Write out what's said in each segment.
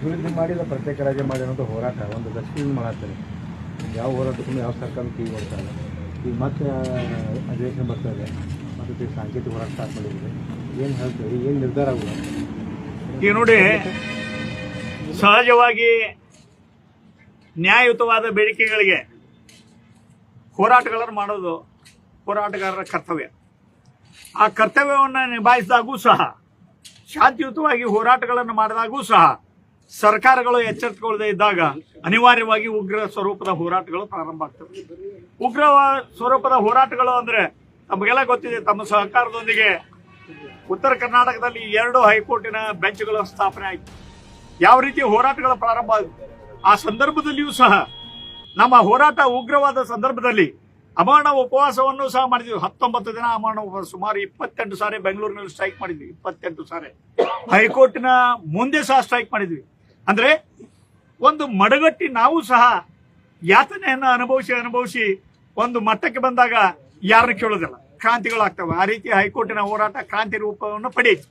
ಅಭಿವೃದ್ಧಿ ಮಾಡಿದ ಪ್ರತ್ಯೇಕ ರಾಜ್ಯ ಮಾಡಿ ಅನ್ನೋದು ಹೋರಾಟ, ಒಂದು ದಶಕದಿಂದ ಮಾಡತ್ತಾರೆ. ಯಾವ ಹೋರಾಟಕ್ಕೂ ಯಾವ ಸರ್ಕಾರ ಕೈ ಕೊಡ್ತಾರೆ ಈಗ ಮತ್ತೆ ಅಧಿವೇಶನ ಬರ್ತಾ ಇದೆ. ಮತ್ತು ಈಗ ಸಾಂಕೇತಿಕ ಹೋರಾಟ ಸ್ಟಾರ್ಟ್ ಮಾಡಿದ್ರೆ ಏನು ಹೇಳ್ತೀವಿ ಏನು ನಿರ್ಧಾರ ಆಗುವ ಈಗ ನೋಡಿ, ಸಹಜವಾಗಿ ನ್ಯಾಯಯುತವಾದ ಬೇಡಿಕೆಗಳಿಗೆ ಹೋರಾಟಗಳನ್ನು ಮಾಡೋದು ಹೋರಾಟಗಾರರ ಕರ್ತವ್ಯ. ಆ ಕರ್ತವ್ಯವನ್ನು ನಿಭಾಯಿಸಿದಾಗೂ ಸಹ, ಶಾಂತಿಯುತವಾಗಿ ಹೋರಾಟಗಳನ್ನು ಮಾಡಿದಾಗೂ ಸಹ ಸರ್ಕಾರಗಳು ಎಚ್ಚೆತ್ತುಕೊಳ್ಳದೆ ಇದ್ದಾಗ ಅನಿವಾರ್ಯವಾಗಿ ಉಗ್ರ ಸ್ವರೂಪದ ಹೋರಾಟಗಳು ಪ್ರಾರಂಭ ಆಗ್ತವೆ. ಉಗ್ರ ಸ್ವರೂಪದ ಹೋರಾಟಗಳು ಅಂದ್ರೆ ತಮಗೆಲ್ಲ ಗೊತ್ತಿದೆ, ತಮ್ಮ ಸಹಕಾರದೊಂದಿಗೆ ಉತ್ತರ ಕರ್ನಾಟಕದಲ್ಲಿ ಎರಡು ಹೈಕೋರ್ಟಿನ ಬೆಂಚ್ಗಳ ಸ್ಥಾಪನೆ ಆಯಿತು. ಯಾವ ರೀತಿ ಹೋರಾಟಗಳು ಪ್ರಾರಂಭ ಆಗುತ್ತೆ ಆ ಸಂದರ್ಭದಲ್ಲಿಯೂ ಸಹ ನಮ್ಮ ಹೋರಾಟ ಉಗ್ರವಾದ ಸಂದರ್ಭದಲ್ಲಿ ಅಮರಣ ಉಪವಾಸವನ್ನು ಸಹ ಮಾಡಿದ್ವಿ. ಹತ್ತೊಂಬತ್ತು ದಿನ ಅಮರಣ ಉಪವಾಸ, ಸುಮಾರು ಇಪ್ಪತ್ತೆಂಟು ಸಾರಿ ಬೆಂಗಳೂರಿನಲ್ಲಿ ಸ್ಟ್ರೈಕ್ ಮಾಡಿದ್ವಿ, ಇಪ್ಪತ್ತೆಂಟು ಸಾರಿ. ಹೈಕೋರ್ಟಿನ ಮುಂದೆ ಸಹ ಸ್ಟ್ರೈಕ್ ಮಾಡಿದ್ವಿ. ಅಂದ್ರೆ ಒಂದು ಮಡಗಟ್ಟಿ ನಾವು ಸಹ ಯಾತನೆಯನ್ನು ಅನುಭವಿಸಿ ಅನುಭವಿಸಿ ಒಂದು ಮಟ್ಟಕ್ಕೆ ಬಂದಾಗ ಯಾರನ್ನು ಕೇಳೋದಿಲ್ಲ. ಕ್ರಾಂತಿಗಳಾಗ್ತವೆ. ಆ ರೀತಿ ಹೈಕೋರ್ಟಿನ ಹೋರಾಟ ಕ್ರಾಂತಿ ರೂಪವನ್ನು ಪಡೆಯಿತು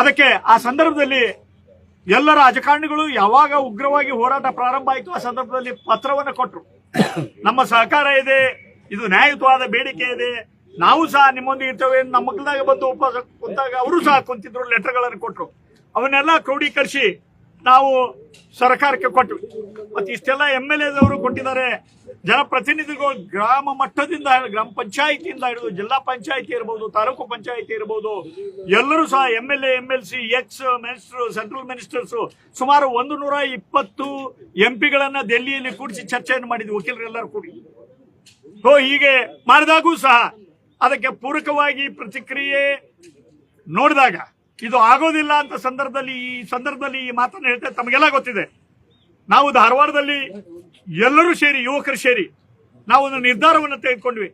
ಅದಕ್ಕೆ ಆ ಸಂದರ್ಭದಲ್ಲಿ ಎಲ್ಲ ರಾಜಕಾರಣಿಗಳು ಯಾವಾಗ ಉಗ್ರವಾಗಿ ಹೋರಾಟ ಪ್ರಾರಂಭ ಆಯಿತು ಆ ಸಂದರ್ಭದಲ್ಲಿ ಪತ್ರವನ್ನು ಕೊಟ್ಟರು ನಮ್ಮ ಸಹಕಾರ ಇದೆ, ಇದು ನ್ಯಾಯಯುತವಾದ ಬೇಡಿಕೆ ಇದೆ, ನಾವು ಸಹ ನಿಮ್ಮೊಂದಿಗೆ ಇರ್ತೇವೆ ನಮ್ಮ ಮಕ್ಕಳಾಗ ಬಂದು ಉಪವಾಸ ಕುಂತಾಗ ಅವರು ಸಹ ಕುಂತಿದ್ರು, ಲೆಟರ್ಗಳನ್ನು ಕೊಟ್ಟರು ಅವನ್ನೆಲ್ಲ ಕ್ರೋಢೀಕರಿಸಿ ನಾವು ಸರ್ಕಾರಕ್ಕೆ ಕೊಟ್ವಿ. ಮತ್ತೆ ಇಷ್ಟೆಲ್ಲ ಎಂ ಎಲ್ ಎದವರು ಕೊಟ್ಟಿದ್ದಾರೆ. ಜನಪ್ರತಿನಿಧಿಗಳು ಗ್ರಾಮ ಮಟ್ಟದಿಂದ, ಗ್ರಾಮ ಪಂಚಾಯಿತಿಯಿಂದ ಹಿಡಿದು ಜಿಲ್ಲಾ ಪಂಚಾಯಿತಿ ಇರಬಹುದು ತಾಲೂಕು ಪಂಚಾಯಿತಿ ಇರಬಹುದು ಎಲ್ಲರೂ ಸಹ M L A, M L C, ex minister, central ministers ಸುಮಾರು ಒಂದು ನೂರ ಇಪ್ಪತ್ತು ಎಂ ಪಿಗಳನ್ನ ಕೂಡಿಸಿ ಚರ್ಚೆಯನ್ನು ಮಾಡಿದ್ವಿ. ವಕೀಲರೆಲ್ಲರೂ ಕೂಡಿ. ಸೊ ಹೀಗೆ ಮಾಡಿದಾಗೂ ಸಹ ಅದಕ್ಕೆ ಪೂರಕವಾಗಿ ಪ್ರತಿಕ್ರಿಯೆ ನೋಡಿದಾಗ ಇದು ಆಗೋದಿಲ್ಲ ಅಂತ ಸಂದರ್ಭದಲ್ಲಿ ಈ ಸಂದರ್ಭದಲ್ಲಿ ಈ ಮಾತನ್ನು ಹೇಳ್ತೇವೆ ತಮಗೆಲ್ಲ ಗೊತ್ತಿದೆ. ನಾವು ಧಾರವಾಡದಲ್ಲಿ ಎಲ್ಲರೂ ಸೇರಿ, ಯುವಕರು ಸೇರಿ ನಾವು ಒಂದು ನಿರ್ಧಾರವನ್ನು ತೆಗೆದುಕೊಂಡ್ವಿ.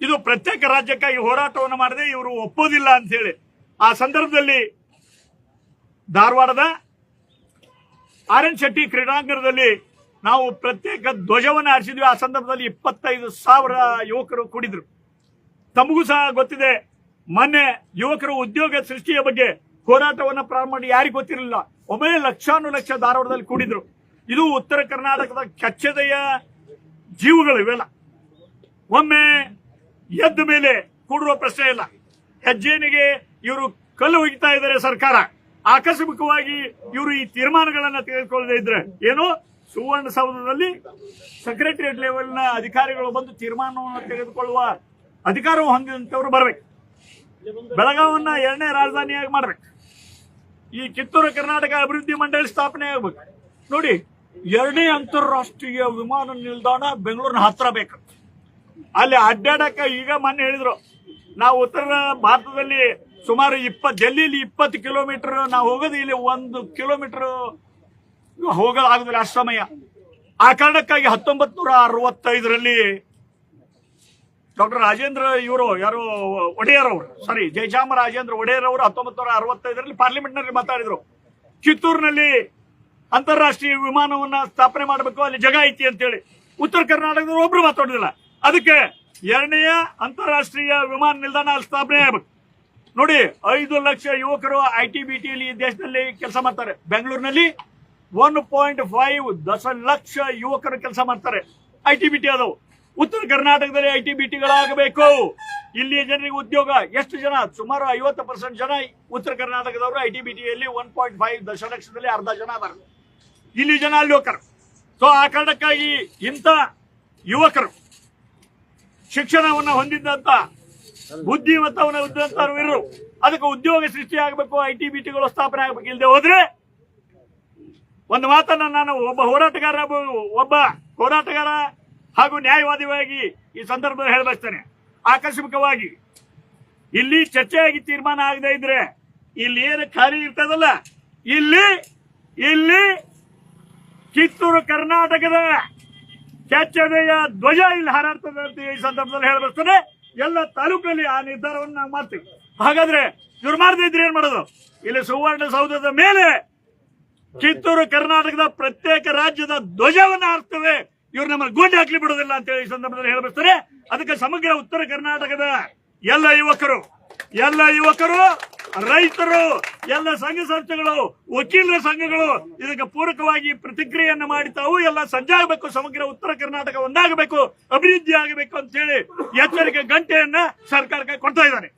ಇದು ಪ್ರತ್ಯೇಕ ರಾಜ್ಯಕ್ಕಾಗಿ ಹೋರಾಟವನ್ನು ಮಾಡದೆ ಇವರು ಒಪ್ಪೋದಿಲ್ಲ ಅಂತ ಹೇಳಿ. ಆ ಸಂದರ್ಭದಲ್ಲಿ ಧಾರವಾಡದ ಆರ್ ಎನ್ ಶೆಟ್ಟಿ ಕ್ರೀಡಾಂಗಣದಲ್ಲಿ ನಾವು ಪ್ರತ್ಯೇಕ ಧ್ವಜವನ್ನು ಹಾರಿಸಿದ್ವಿ. ಆ ಸಂದರ್ಭದಲ್ಲಿ ಇಪ್ಪತ್ತೈದು ಸಾವಿರ ಯುವಕರು ಕೂಡಿದ್ರು. ತಮಗೂ ಸಹ ಗೊತ್ತಿದೆ, ಮೊನ್ನೆ ಯುವಕರು ಉದ್ಯೋಗ ಸೃಷ್ಟಿಯ ಬಗ್ಗೆ ಹೋರಾಟವನ್ನು ಪ್ರಾರಂಭ ಮಾಡಿ ಯಾರಿಗೂ ಗೊತ್ತಿರಲಿಲ್ಲ. ಒಮ್ಮೆ ಲಕ್ಷಾನು ಲಕ್ಷ ಧಾರವಾಡದಲ್ಲಿ ಕೂಡಿದ್ರು. ಇದು ಉತ್ತರ ಕರ್ನಾಟಕದ ಕಚ್ಚದೆಯ ಜೀವಗಳು ಇವೆಲ್ಲ. ಒಮ್ಮೆ ಎದ್ದ ಮೇಲೆ ಕೂಡುವ ಪ್ರಶ್ನೆ ಇಲ್ಲ. ಹೆಜ್ಜೆನಿಗೆ ಇವರು ಕಲ್ಲು ಒಗಿತಾ ಇದ್ದಾರೆ ಸರ್ಕಾರ. ಆಕಸ್ಮಿಕವಾಗಿ ಇವರು ಈ ತೀರ್ಮಾನಗಳನ್ನ ತೆಗೆದುಕೊಳ್ಳದೆ ಇದ್ರೆ ಏನು? ಸುವರ್ಣಸೌಧದಲ್ಲಿ ಸೆಕ್ರೆಟರಿಯೇಟ್ ಲೆವೆಲ್ನ ಅಧಿಕಾರಿಗಳು ಬಂದು ತೀರ್ಮಾನವನ್ನು ತೆಗೆದುಕೊಳ್ಳುವ ಅಧಿಕಾರವು ಹೊಂದಿದಂತವರು ಬರಬೇಕು. ಬೆಳಗಾವನ್ನ ಎರಡನೇ ರಾಜಧಾನಿಯಾಗಿ ಮಾಡ್ಬೇಕು. ಈ ಕಿತ್ತೂರು ಕರ್ನಾಟಕ ಅಭಿವೃದ್ಧಿ ಮಂಡಳಿ ಸ್ಥಾಪನೆ ಆಗ್ಬೇಕು. ನೋಡಿ, ಎರಡನೇ ಅಂತಾರಾಷ್ಟ್ರೀಯ ವಿಮಾನ ನಿಲ್ದಾಣ ಬೆಂಗಳೂರಿನ ಹತ್ರ ಬೇಕು. ಅಲ್ಲಿ ಅಡ್ಡಾಡಕ ಈಗ ಮೊನ್ನೆ ಹೇಳಿದ್ರು, ನಾವು ಉತ್ತರ ಭಾರತದಲ್ಲಿ ಸುಮಾರು ಇಪ್ಪತ್ತು, ಡೆಲ್ಲಿಲಿ ಇಪ್ಪತ್ತು ಕಿಲೋಮೀಟರ್, ನಾವು ಹೋಗೋದು ಇಲ್ಲಿ ಒಂದು ಕಿಲೋಮೀಟರ್ ಹೋಗೋದಾಗದಿಲ್ಲ ಅಷ್ಟು ಸಮಯ. ಆ ಕಾರಣಕ್ಕಾಗಿ ಹತ್ತೊಂಬತ್ತು ನೂರ ಅರವತ್ತೈದರಲ್ಲಿ ಡಾಕ್ಟರ್ ರಾಜೇಂದ್ರ ಇವರು, ಯಾರು, ಒಡೆಯರ್ ಅವರು ಸಾರಿ ಜಯಚಾಮ ರಾಜೇಂದ್ರ ಒಡೆಯರ್ ಅವರು ಹತ್ತೊಂಬತ್ತು ನೂರ ಅರವತ್ತೈದರಲ್ಲಿ ಪಾರ್ಲಿಮೆಂಟ್ನಲ್ಲಿ ಮಾತಾಡಿದ್ರು. ಕಿತ್ತೂರಿನಲ್ಲಿ ಅಂತಾರಾಷ್ಟ್ರೀಯ ವಿಮಾನವನ್ನ ಸ್ಥಾಪನೆ ಮಾಡಬೇಕು, ಅಲ್ಲಿ ಜಗ ಐತಿ ಅಂತೇಳಿ. ಉತ್ತರ ಕರ್ನಾಟಕದವರು ಒಬ್ರು ಮಾತಾಡೋದಿಲ್ಲ. ಅದಕ್ಕೆ ಎರಡನೆಯ ಅಂತಾರಾಷ್ಟ್ರೀಯ ವಿಮಾನ ನಿಲ್ದಾಣ ಅಲ್ಲಿ ಸ್ಥಾಪನೆ ಆಗಬೇಕು. ನೋಡಿ, ಐದು ಲಕ್ಷ ಯುವಕರು ಐ ಟಿ ಬಿ ಟಿಯಲ್ಲಿ ದೇಶದಲ್ಲಿ ಕೆಲಸ ಮಾಡ್ತಾರೆ. ಬೆಂಗಳೂರಿನಲ್ಲಿ ಒನ್ ಪಾಯಿಂಟ್ ಫೈವ್ ದಶಲಕ್ಷ ಯುವಕರು ಕೆಲಸ ಮಾಡ್ತಾರೆ. ಐ ಟಿ ಬಿ ಟಿ ಅದವು ಉತ್ತರ ಕರ್ನಾಟಕದಲ್ಲಿ ಐ ಟಿ ಬಿ ಟಿಗಳಾಗಬೇಕು ಇಲ್ಲಿ ಜನರಿಗೆ ಉದ್ಯೋಗ ಎಷ್ಟು ಜನ? ಸುಮಾರು ಐವತ್ತು ಪರ್ಸೆಂಟ್ ಜನ ಉತ್ತರ ಕರ್ನಾಟಕದವರು ಐ ಟಿ ಬಿ ಟಿಯಲ್ಲಿ ಒನ್ ಪಾಯಿಂಟ್ ಫೈವ್ ದಶಲಕ್ಷದಲ್ಲಿ ಅರ್ಧ ಜನ ಅದಾರ ಇಲ್ಲಿ ಜನ ಅಲ್ಲಿ ಯುವಕರು ಸೊ ಆ ಕಾರಣಕ್ಕಾಗಿ ಇಂಥ ಯುವಕರು ಶಿಕ್ಷಣವನ್ನು ಹೊಂದಿದ್ದಂತ ಬುದ್ಧಿಮತ್ತವನ್ನು ಹೊಂದಿದಂತವ್ರು ಇರು ಅದಕ್ಕೆ ಉದ್ಯೋಗ ಸೃಷ್ಟಿ ಆಗಬೇಕು, ಐ ಟಿ ಬಿ ಟಿಗಳು ಸ್ಥಾಪನೆ ಆಗಬೇಕು. ಇಲ್ಲದೆ ಹೋದ್ರೆ ಒಂದು ಮಾತನ್ನ ನಾನು ಒಬ್ಬ ಹೋರಾಟಗಾರ ಒಬ್ಬ ಹೋರಾಟಗಾರ ಹಾಗೂ ನ್ಯಾಯವಾದಿಯಾಗಿ ಈ ಸಂದರ್ಭದಲ್ಲಿ ಹೇಳಬಯಸ್ತೇನೆ ಆಕಸ್ಮಿಕವಾಗಿ ಇಲ್ಲಿ ಚರ್ಚೆಯಾಗಿ ತೀರ್ಮಾನ ಆಗದೆ ಇದ್ರೆ ಇಲ್ಲಿ ಏನು ಖಾಲಿ ಇರ್ತದಲ್ಲ, ಇಲ್ಲಿ ಇಲ್ಲಿ ಕಿತ್ತೂರು ಕರ್ನಾಟಕದ ಕೆಚ್ಚದೆಯ ಧ್ವಜ ಇಲ್ಲಿ ಹಾರಾಡ್ತದೆ ಅಂತ ಈ ಸಂದರ್ಭದಲ್ಲಿ ಹೇಳಬಯಸ್ತೇನೆ ಎಲ್ಲ ತಾಲೂಕಲ್ಲಿ ಆ ನಿರ್ಧಾರವನ್ನು ನಾವು ಮಾಡ್ತೀವಿ. ಹಾಗಾದ್ರೆ ಇವ್ರು ಮಾಡದೇ ಇದ್ರೆ ಏನ್ ಮಾಡೋದು? ಇಲ್ಲಿ ಸುವರ್ಣ ಸೌಧದ ಮೇಲೆ ಕಿತ್ತೂರು ಕರ್ನಾಟಕದ ಪ್ರತ್ಯೇಕ ರಾಜ್ಯದ ಧ್ವಜವನ್ನು ಹಾರ್ತೇವೆ ಇವ್ರು ನಮ್ಮ ಗುಂಡಿ ಹಾಕ್ಲಿ ಬಿಡೋದಿಲ್ಲ ಅಂತ ಹೇಳಿ ಸಂದರ್ಭದಲ್ಲಿ ಹೇಳಬರ್ತಾರೆ ಅದಕ್ಕೆ ಸಮಗ್ರ ಉತ್ತರ ಕರ್ನಾಟಕದ ಎಲ್ಲ ಯುವಕರು ಎಲ್ಲ ಯುವಕರು, ರೈತರು, ಎಲ್ಲ ಸಂಘ ಸಂಸ್ಥೆಗಳು, ವಕೀಲರ ಸಂಘಗಳು ಇದಕ್ಕೆ ಪೂರಕವಾಗಿ ಪ್ರತಿಕ್ರಿಯೆಯನ್ನು ಮಾಡಿ ತಾವು ಎಲ್ಲ ಸಂಜಾಗಬೇಕು, ಸಮಗ್ರ ಉತ್ತರ ಕರ್ನಾಟಕ ಒಂದಾಗಬೇಕು, ಅಭಿವೃದ್ಧಿ ಆಗಬೇಕು ಅಂತ ಹೇಳಿ ಎಚ್ಚರಿಕೆ, ಗಂಟೆಯನ್ನ ಸರ್ಕಾರಕ್ಕೆ ಕೊಡ್ತಾ ಇದ್ದಾರೆ.